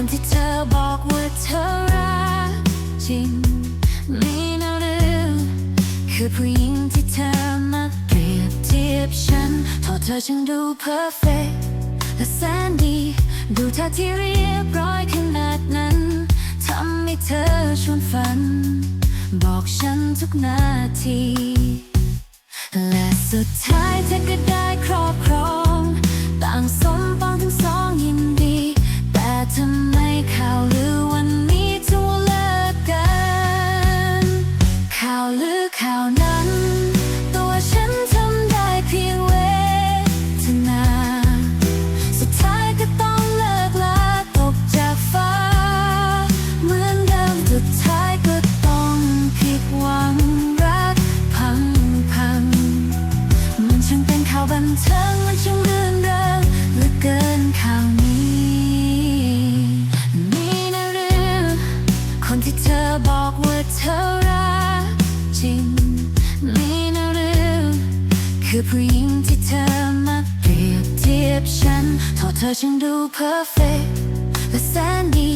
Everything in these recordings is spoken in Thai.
คนที่เธอบอกว่าเธอรักจริงไมีนะหรือคือผู้หญิงที่เธอมาเปรียบเทียบฉันทอเธอจึงดูเพอร์เฟกและแสนดี ดูท่าที่เรียบร้อยขนาดนั้นทำให้เธอชวนฝัน บอกฉันทุกนาที และสุดท้ายเธอก็ได้ครอบครอง คือผู้หญิงที่เธอมาเปรียบเทียบฉันทอเธอช่างดูเพอร์เฟกและแสนดี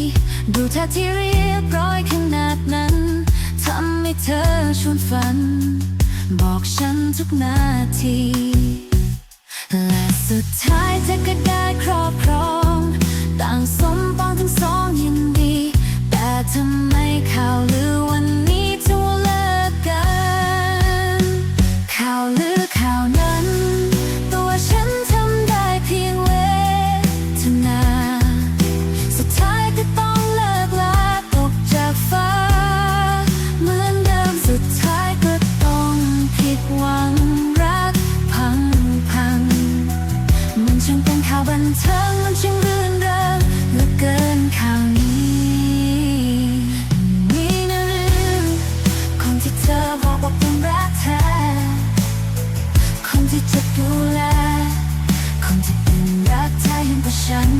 ดูท่าที่เรียบร้อยขนาดนั้นทำให้เธอชวนฝัน บอกฉันทุกนาที และสุดท้ายเธอก็ได้ครอบครองต่างส ช่างเป็นข่าวบันเทิงมันช่างรื่นเริงเหลือเกินข่าวนี้มีนะหรือคนที่เธอบอกว่าเป็นรักแท้คนที่จะดูแลคนที่เป็นรักแท้ยิ่งกว่าฉัน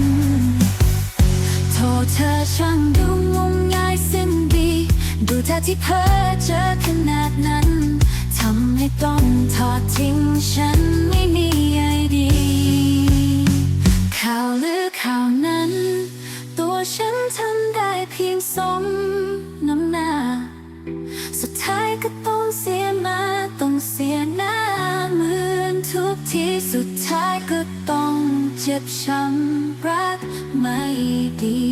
โทษเธอช่างดูงมงายสิ้นดีดูท่าที่เพ้อเจอขนาดนั้นทำให้ต้องทอดทิ้งฉัน ที่สุดท้ายก็ต้องเจ็บช้ำรักไม่ดี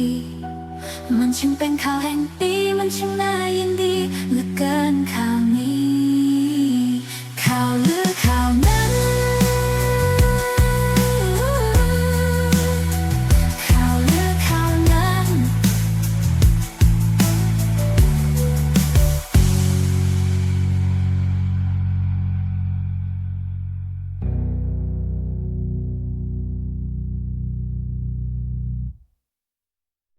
มันช่างเป็นข่าวแห่งปีมันช่างน่ายินดี